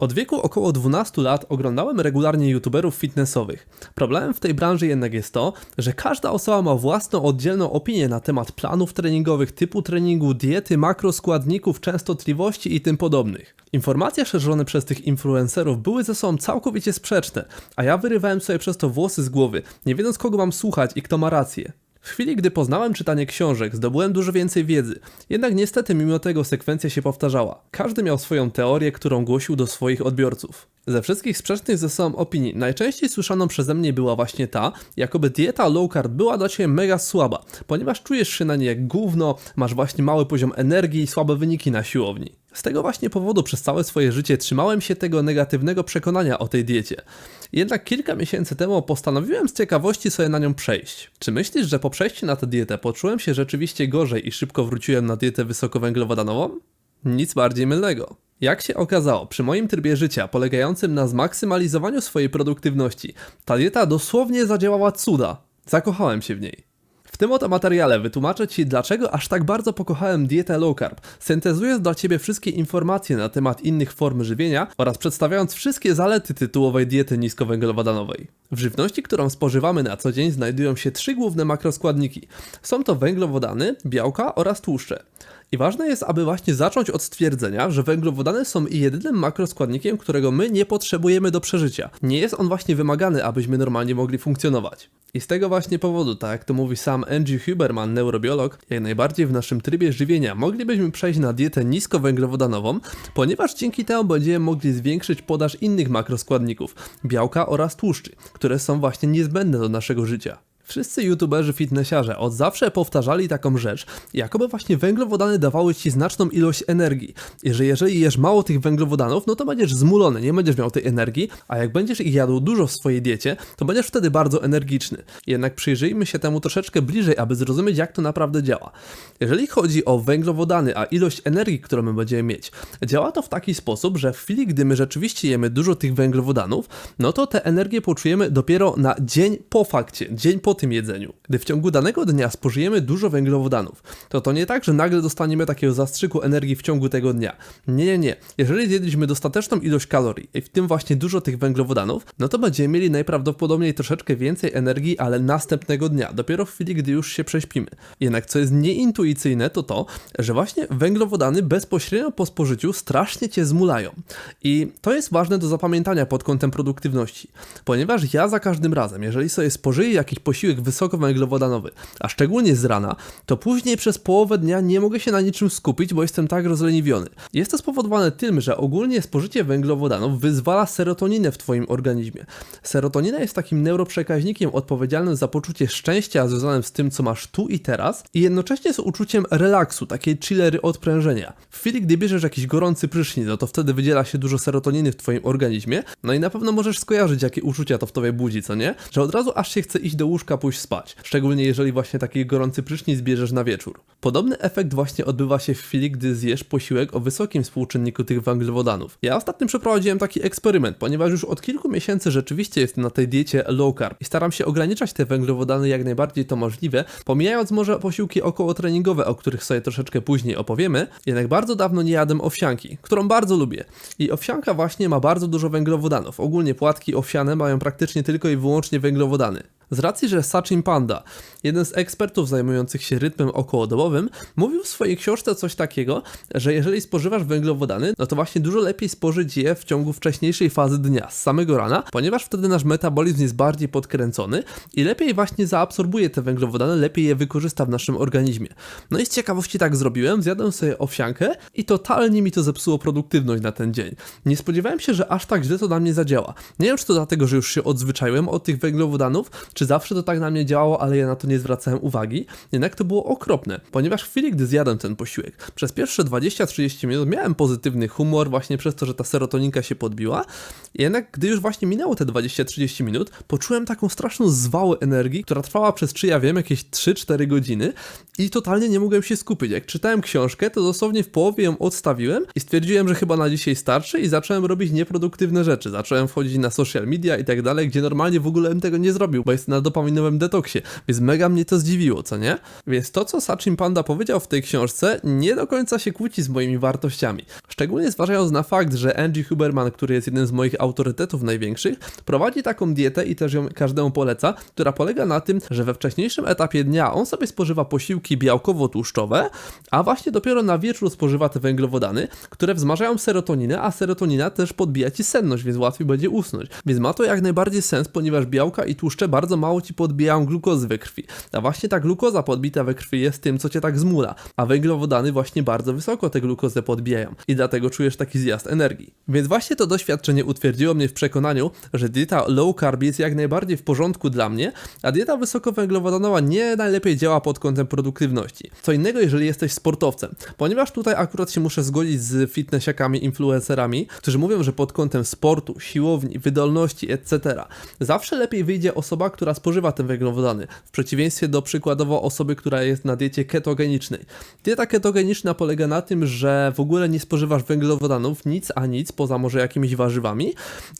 Od wieku około 12 lat oglądałem regularnie youtuberów fitnessowych. Problemem w tej branży jednak jest to, że każda osoba ma własną oddzielną opinię na temat planów treningowych, typu treningu, diety, makroskładników, częstotliwości i tym podobnych. Informacje szerzone przez tych influencerów były ze sobą całkowicie sprzeczne, a ja wyrywałem sobie przez to włosy z głowy, nie wiedząc kogo mam słuchać i kto ma rację. W chwili, gdy poznałem czytanie książek, zdobyłem dużo więcej wiedzy. Jednak niestety mimo tego sekwencja się powtarzała. Każdy miał swoją teorię, którą głosił do swoich odbiorców. Ze wszystkich sprzecznych ze sobą opinii, najczęściej słyszaną przeze mnie była właśnie ta, jakoby dieta low carb była dla Ciebie mega słaba, ponieważ czujesz się na niej jak gówno, masz właśnie mały poziom energii i słabe wyniki na siłowni. Z tego właśnie powodu przez całe swoje życie trzymałem się tego negatywnego przekonania o tej diecie. Jednak kilka miesięcy temu postanowiłem z ciekawości sobie na nią przejść. Czy myślisz, że po przejściu na tę dietę poczułem się rzeczywiście gorzej i szybko wróciłem na dietę wysokowęglowodanową? Nic bardziej mylnego. Jak się okazało, przy moim trybie życia polegającym na zmaksymalizowaniu swojej produktywności, ta dieta dosłownie zadziałała cuda. Zakochałem się w niej. Tym oto materiale wytłumaczę Ci, dlaczego aż tak bardzo pokochałem dietę low carb, syntezując dla Ciebie wszystkie informacje na temat innych form żywienia oraz przedstawiając wszystkie zalety tytułowej diety niskowęglowodanowej. W żywności, którą spożywamy na co dzień znajdują się trzy główne makroskładniki. Są to węglowodany, białka oraz tłuszcze. I ważne jest, aby właśnie zacząć od stwierdzenia, że węglowodany są jedynym makroskładnikiem, którego my nie potrzebujemy do przeżycia. Nie jest on właśnie wymagany, abyśmy normalnie mogli funkcjonować. I z tego właśnie powodu, tak jak to mówi sam Andrew Huberman, neurobiolog, jak najbardziej w naszym trybie żywienia moglibyśmy przejść na dietę niskowęglowodanową, ponieważ dzięki temu będziemy mogli zwiększyć podaż innych makroskładników, białka oraz tłuszczy, które są właśnie niezbędne do naszego życia. Wszyscy youtuberzy fitnessiarze od zawsze powtarzali taką rzecz, jakoby właśnie węglowodany dawały ci znaczną ilość energii. I że jeżeli jesz mało tych węglowodanów, no to będziesz zmulony, nie będziesz miał tej energii, a jak będziesz ich jadł dużo w swojej diecie, to będziesz wtedy bardzo energiczny. Jednak przyjrzyjmy się temu troszeczkę bliżej, aby zrozumieć jak to naprawdę działa. Jeżeli chodzi o węglowodany, a ilość energii, którą my będziemy mieć, działa to w taki sposób, że w chwili, gdy my rzeczywiście jemy dużo tych węglowodanów, no to tę energię poczujemy dopiero na dzień po fakcie, dzień po tym jedzeniu. Gdy w ciągu danego dnia spożyjemy dużo węglowodanów, to to nie tak, że nagle dostaniemy takiego zastrzyku energii w ciągu tego dnia. Nie, nie, nie. Jeżeli zjedliśmy dostateczną ilość kalorii, i w tym właśnie dużo tych węglowodanów, no to będziemy mieli najprawdopodobniej troszeczkę więcej energii, ale następnego dnia, dopiero w chwili, gdy już się prześpimy. Jednak co jest nieintuicyjne, to to, że właśnie węglowodany bezpośrednio po spożyciu strasznie cię zmulają. I to jest ważne do zapamiętania pod kątem produktywności, ponieważ ja za każdym razem, jeżeli sobie spożyję jakiś posiłek, posiłek wysokowęglowodanowy, a szczególnie z rana, to później przez połowę dnia nie mogę się na niczym skupić, bo jestem tak rozleniwiony. Jest to spowodowane tym, że ogólnie spożycie węglowodanów wyzwala serotoninę w Twoim organizmie. Serotonina jest takim neuroprzekaźnikiem odpowiedzialnym za poczucie szczęścia związanym z tym, co masz tu i teraz i jednocześnie z uczuciem relaksu, takiej chillery odprężenia. W chwili, gdy bierzesz jakiś gorący prysznic, no to wtedy wydziela się dużo serotoniny w Twoim organizmie, no i na pewno możesz skojarzyć, jakie uczucia to w Tobie budzi, co nie? Że od razu aż się chce iść do łóżka pójść spać. Szczególnie jeżeli właśnie taki gorący prysznic bierzesz na wieczór. Podobny efekt właśnie odbywa się w chwili, gdy zjesz posiłek o wysokim współczynniku tych węglowodanów. Ja ostatnio przeprowadziłem taki eksperyment, ponieważ już od kilku miesięcy rzeczywiście jestem na tej diecie low carb i staram się ograniczać te węglowodany jak najbardziej to możliwe, pomijając może posiłki około treningowe, o których sobie troszeczkę później opowiemy, jednak bardzo dawno nie jadłem owsianki, którą bardzo lubię. I owsianka właśnie ma bardzo dużo węglowodanów. Ogólnie płatki owsiane mają praktycznie tylko i wyłącznie węglowodany. Z racji, że Sachin Panda, jeden z ekspertów zajmujących się rytmem okołodobowym, mówił w swojej książce coś takiego, że jeżeli spożywasz węglowodany, no to właśnie dużo lepiej spożyć je w ciągu wcześniejszej fazy dnia, z samego rana, ponieważ wtedy nasz metabolizm jest bardziej podkręcony i lepiej właśnie zaabsorbuje te węglowodany, lepiej je wykorzysta w naszym organizmie. No i z ciekawości tak zrobiłem, zjadłem sobie owsiankę i totalnie mi to zepsuło produktywność na ten dzień. Nie spodziewałem się, że aż tak źle to na mnie zadziała. Nie wiem, czy to dlatego, że już się odzwyczaiłem od tych węglowodanów, czy zawsze to tak na mnie działało, ale ja na to nie zwracałem uwagi. Jednak to było okropne, ponieważ w chwili, gdy zjadłem ten posiłek, przez pierwsze 20-30 minut miałem pozytywny humor właśnie przez to, że ta serotoninka się podbiła. Jednak gdy już właśnie minęło te 20-30 minut, poczułem taką straszną zwałę energii, która trwała przez, czy ja wiem, jakieś 3-4 godziny i totalnie nie mogłem się skupić. Jak czytałem książkę, to dosłownie w połowie ją odstawiłem i stwierdziłem, że chyba na dzisiaj starczy i zacząłem robić nieproduktywne rzeczy. Zacząłem wchodzić na social media i tak dalej, gdzie normalnie w ogóle bym tego nie zrobił, bo jestem na dopaminowym detoksie, więc mega mnie to zdziwiło, co nie? Więc to, co Sachin Panda powiedział w tej książce, nie do końca się kłóci z moimi wartościami. Szczególnie zważając na fakt, że Angie Huberman, który jest jednym z moich autorytetów największych, prowadzi taką dietę i też ją każdemu poleca, która polega na tym, że we wcześniejszym etapie dnia on sobie spożywa posiłki białkowo-tłuszczowe, a właśnie dopiero na wieczór spożywa te węglowodany, które wzmażają serotoninę, a serotonina też podbija ci senność, więc łatwiej będzie usnąć. Więc ma to jak najbardziej sens, ponieważ białka i tłuszcze bardzo mało ci podbijają glukozy we krwi. A właśnie ta glukoza podbita we krwi jest tym, co cię tak zmula, a węglowodany właśnie bardzo wysoko tę glukozę podbijają i dlatego czujesz taki zjazd energii. Więc właśnie to doświadczenie utwierdziło mnie w przekonaniu, że dieta low carb jest jak najbardziej w porządku dla mnie, a dieta wysokowęglowodanowa nie najlepiej działa pod kątem produktywności. Co innego, jeżeli jesteś sportowcem, ponieważ tutaj akurat się muszę zgodzić z fitnessiakami, influencerami, którzy mówią, że pod kątem sportu, siłowni, wydolności, etc. Zawsze lepiej wyjdzie osoba, która spożywa te węglowodany, w przeciwieństwie do przykładowo osoby, która jest na diecie ketogenicznej. Dieta ketogeniczna polega na tym, że w ogóle nie spożywasz węglowodanów, nic a nic, poza może jakimiś warzywami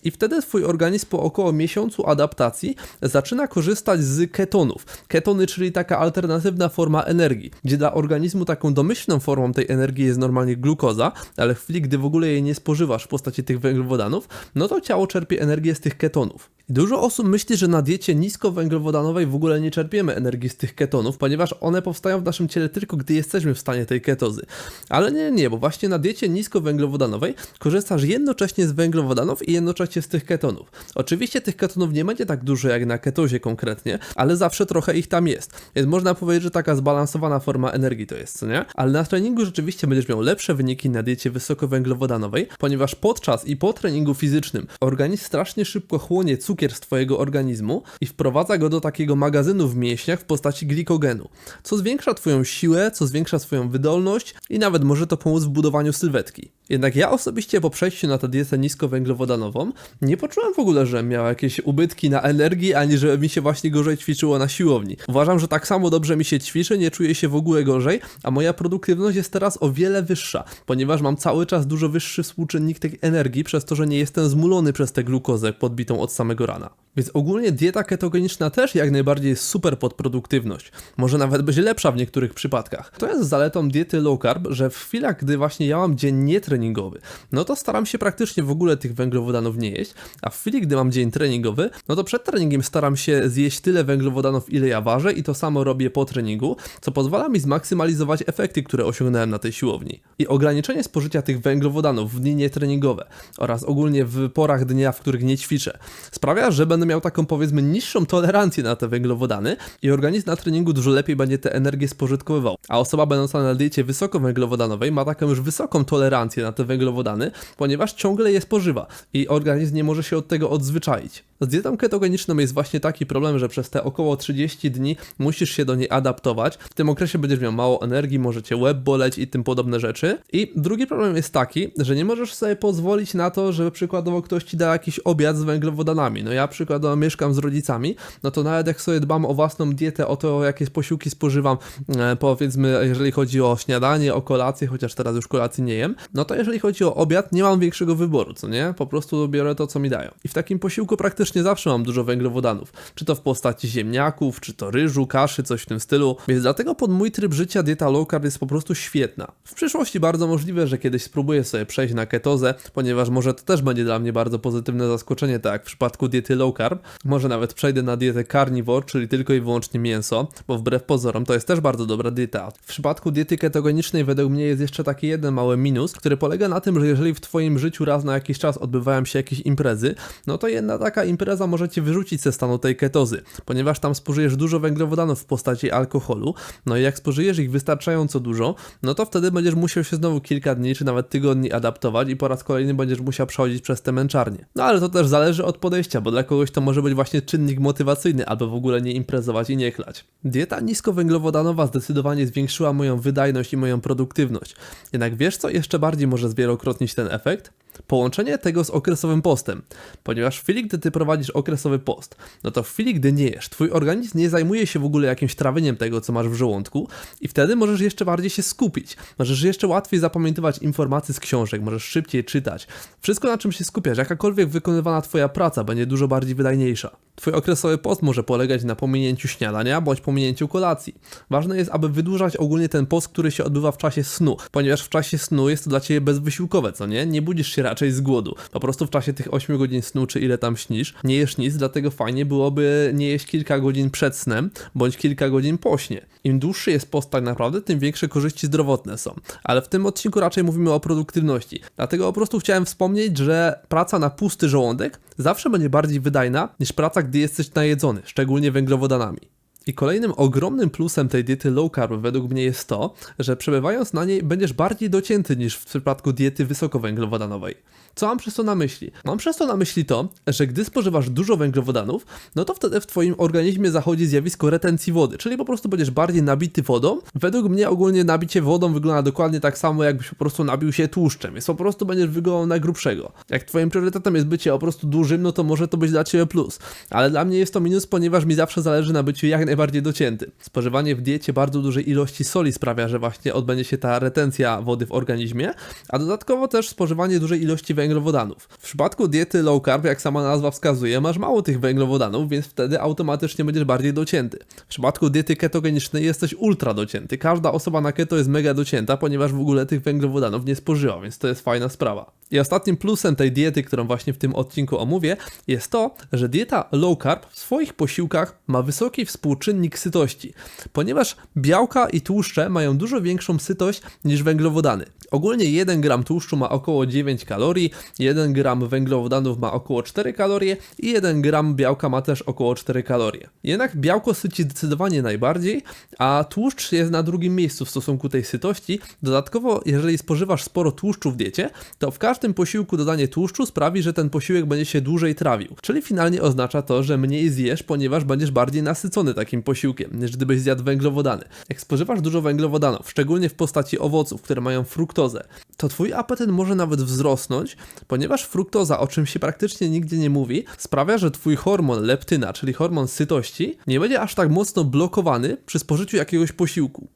i wtedy twój organizm po około miesiącu adaptacji zaczyna korzystać z ketonów. Ketony, czyli taka alternatywna forma energii, gdzie dla organizmu taką domyślną formą tej energii jest normalnie glukoza, ale w chwili, gdy w ogóle jej nie spożywasz w postaci tych węglowodanów, no to ciało czerpie energię z tych ketonów. Dużo osób myśli, że na diecie niskowęglowodanowej w ogóle nie czerpiemy energii z tych ketonów, ponieważ one powstają w naszym ciele tylko gdy jesteśmy w stanie tej ketozy. Ale nie, nie, bo właśnie na diecie niskowęglowodanowej korzystasz jednocześnie z węglowodanów i jednocześnie z tych ketonów. Oczywiście tych ketonów nie będzie tak dużo jak na ketozie konkretnie, ale zawsze trochę ich tam jest. Więc można powiedzieć, że taka zbalansowana forma energii to jest, co nie? Ale na treningu rzeczywiście będziesz miał lepsze wyniki na diecie wysokowęglowodanowej, ponieważ podczas i po treningu fizycznym organizm strasznie szybko chłonie cukier z twojego organizmu i wprowadza go do takiego magazynu w mięśniach w postaci glikogenu, co zwiększa twoją siłę, co zwiększa swoją wydolność i nawet może to pomóc w budowaniu sylwetki. Jednak ja osobiście po przejściu na tę dietę niskowęglowodanową nie poczułem w ogóle, że miał jakieś ubytki na energii, ani że mi się właśnie gorzej ćwiczyło na siłowni. Uważam, że tak samo dobrze mi się ćwiczy, nie czuję się w ogóle gorzej, a moja produktywność jest teraz o wiele wyższa, ponieważ mam cały czas dużo wyższy współczynnik tej energii, przez to, że nie jestem zmulony przez tę glukozę podbitą od samego rana. Więc ogólnie dieta ketogeniczna też jak najbardziej jest super pod produktywność. Może nawet być lepsza w niektórych przypadkach. To jest zaletą diety low carb, że w chwilach, gdy właśnie ja mam dzień nietreningowy, no to staram się praktycznie w ogóle tych węglowodanów nie jeść, a w chwili, gdy mam dzień treningowy, no to przed treningiem staram się zjeść tyle węglowodanów, ile ja ważę i to samo robię po treningu, co pozwala mi zmaksymalizować efekty, które osiągnąłem na tej siłowni. I ograniczenie spożycia tych węglowodanów w dni nietreningowe oraz ogólnie w porach dnia, w których nie ćwiczę, sprawia, że będę miał taką powiedzmy niższą tolerancję na te węglowodany i organizm na treningu dużo lepiej będzie tę energię spożytkowywał. A osoba będąca na diecie wysokowęglowodanowej ma taką już wysoką tolerancję na te węglowodany, ponieważ ciągle je spożywa i organizm nie może się od tego odzwyczaić. Z dietą ketogeniczną jest właśnie taki problem, że przez te około 30 dni musisz się do niej adaptować. W tym okresie będziesz miał mało energii, może cię łeb boleć i tym podobne rzeczy. I drugi problem jest taki, że nie możesz sobie pozwolić na to, żeby przykładowo ktoś ci da jakiś obiad z węglowodanami. No ja przykładowo mieszkam z rodzicami, no to nawet jak sobie dbam o własną dietę, o to jakie posiłki spożywam, e, powiedzmy jeżeli chodzi o śniadanie, o kolację, chociaż teraz już kolacji nie jem, no to jeżeli chodzi o obiad, nie mam większego wyboru, co nie? Po prostu biorę to, co mi dają. I w takim posiłku praktycznie zawsze mam dużo węglowodanów. Czy to w postaci ziemniaków, czy to ryżu, kaszy, coś w tym stylu. Więc dlatego pod mój tryb życia dieta low carb jest po prostu świetna. W przyszłości bardzo możliwe, że kiedyś spróbuję sobie przejść na ketozę, ponieważ może to też będzie dla mnie bardzo pozytywne zaskoczenie, tak jak w przypadku diety low carb. Może nawet przejdę na dietę carnivore, czyli tylko i wyłącznie mięso, bo wbrew pozorom to jest też bardzo dobra dieta. W przypadku diety ketogenicznej według mnie jest jeszcze taki jeden mały minus, który polega na tym, że jeżeli w twoim życiu raz na jakiś czas odbywają się jakieś imprezy, no to jedna taka impreza może cię wyrzucić ze stanu tej ketozy, ponieważ tam spożyjesz dużo węglowodanów w postaci alkoholu, no i jak spożyjesz ich wystarczająco dużo, no to wtedy będziesz musiał się znowu kilka dni czy nawet tygodni adaptować i po raz kolejny będziesz musiał przechodzić przez te męczarnie. No ale to też zależy od podejścia, bo dla kogoś to może być właśnie czynnik motywacyjny, albo w ogóle nie imprezować i nie chlać. Dieta niskowęglowodanowa zdecydowanie zwiększyła moją wydajność i moją produktywność. Jednak wiesz co jeszcze bardziej może zwielokrotnić ten efekt? Połączenie tego z okresowym postem, ponieważ w chwili, gdy ty prowadzisz okresowy post, no to w chwili, gdy nie jesz, twój organizm nie zajmuje się w ogóle jakimś trawieniem tego, co masz w żołądku i wtedy możesz jeszcze bardziej się skupić, możesz jeszcze łatwiej zapamiętywać informacje z książek, możesz szybciej czytać. Wszystko, na czym się skupiasz, jakakolwiek wykonywana twoja praca będzie dużo bardziej wydajniejsza. Twój okresowy post może polegać na pominięciu śniadania bądź pominięciu kolacji. Ważne jest, aby wydłużać ogólnie ten post, który się odbywa w czasie snu, ponieważ w czasie snu jest to dla Ciebie bezwysiłkowe, co nie? Nie budzisz się raczej z głodu. Po prostu w czasie tych 8 godzin snu, czy ile tam śnisz, nie jesz nic, dlatego fajnie byłoby nie jeść kilka godzin przed snem, bądź kilka godzin po śnie. Im dłuższy jest post tak naprawdę, tym większe korzyści zdrowotne są. Ale w tym odcinku raczej mówimy o produktywności. Dlatego po prostu chciałem wspomnieć, że praca na pusty żołądek zawsze będzie bardziej wydajna niż praca, gdy jesteś najedzony, szczególnie węglowodanami. I kolejnym ogromnym plusem tej diety low carb według mnie jest to, że przebywając na niej będziesz bardziej docięty niż w przypadku diety wysokowęglowodanowej. Co mam przez to na myśli? Mam przez to na myśli to, że gdy spożywasz dużo węglowodanów, no to wtedy w twoim organizmie zachodzi zjawisko retencji wody, czyli po prostu będziesz bardziej nabity wodą. Według mnie ogólnie nabicie wodą wygląda dokładnie tak samo, jakbyś po prostu nabił się tłuszczem, więc po prostu będziesz wyglądał na grubszego. Jak twoim priorytetem jest bycie po prostu dużym, no to może to być dla ciebie plus. Ale dla mnie jest to minus, ponieważ mi zawsze zależy na byciu jak najbardziej dociętym. Spożywanie w diecie bardzo dużej ilości soli sprawia, że właśnie odbędzie się ta retencja wody w organizmie, a dodatkowo też spożywanie dużej ilości węglowodanów. W przypadku diety low carb, jak sama nazwa wskazuje, masz mało tych węglowodanów, więc wtedy automatycznie będziesz bardziej docięty. W przypadku diety ketogenicznej jesteś ultra docięty. Każda osoba na keto jest mega docięta, ponieważ w ogóle tych węglowodanów nie spożyła, więc to jest fajna sprawa. I ostatnim plusem tej diety, którą właśnie w tym odcinku omówię, jest to, że dieta low carb w swoich posiłkach ma wysoki współczynnik sytości, ponieważ białka i tłuszcze mają dużo większą sytość niż węglowodany. Ogólnie 1 gram tłuszczu ma około 9 kalorii, 1 gram węglowodanów ma około 4 kalorie i 1 gram białka ma też około 4 kalorie. Jednak białko syci zdecydowanie najbardziej, a tłuszcz jest na drugim miejscu w stosunku tej sytości. Dodatkowo, jeżeli spożywasz sporo tłuszczu w diecie, to w każdym posiłku dodanie tłuszczu sprawi, że ten posiłek będzie się dłużej trawił. Czyli finalnie oznacza to, że mniej zjesz, ponieważ będziesz bardziej nasycony takim posiłkiem, niż gdybyś zjadł węglowodany. Jak spożywasz dużo węglowodanów, szczególnie w postaci owoców, które mają fruktozę, to twój apetyt może nawet wzrosnąć, ponieważ fruktoza, o czym się praktycznie nigdzie nie mówi, sprawia, że twój hormon leptyna, czyli hormon sytości, nie będzie aż tak mocno blokowany przy spożyciu jakiegoś posiłku.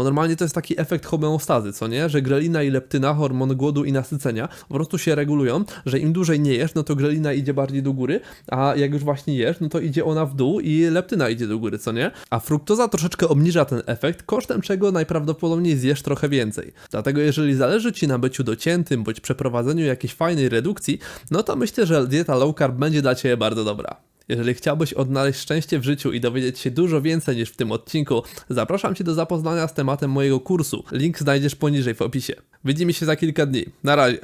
Bo normalnie to jest taki efekt homeostazy, co nie? Że grelina i leptyna, hormon głodu i nasycenia, po prostu się regulują, że im dłużej nie jesz, no to grelina idzie bardziej do góry, a jak już właśnie jesz, no to idzie ona w dół i leptyna idzie do góry, co nie? A fruktoza troszeczkę obniża ten efekt, kosztem czego najprawdopodobniej zjesz trochę więcej. Dlatego jeżeli zależy Ci na byciu dociętym, bądź przeprowadzeniu jakiejś fajnej redukcji, no to myślę, że dieta low carb będzie dla Ciebie bardzo dobra. Jeżeli chciałbyś odnaleźć szczęście w życiu i dowiedzieć się dużo więcej niż w tym odcinku, zapraszam Cię do zapoznania z tematem mojego kursu. Link znajdziesz poniżej w opisie. Widzimy się za kilka dni. Na razie.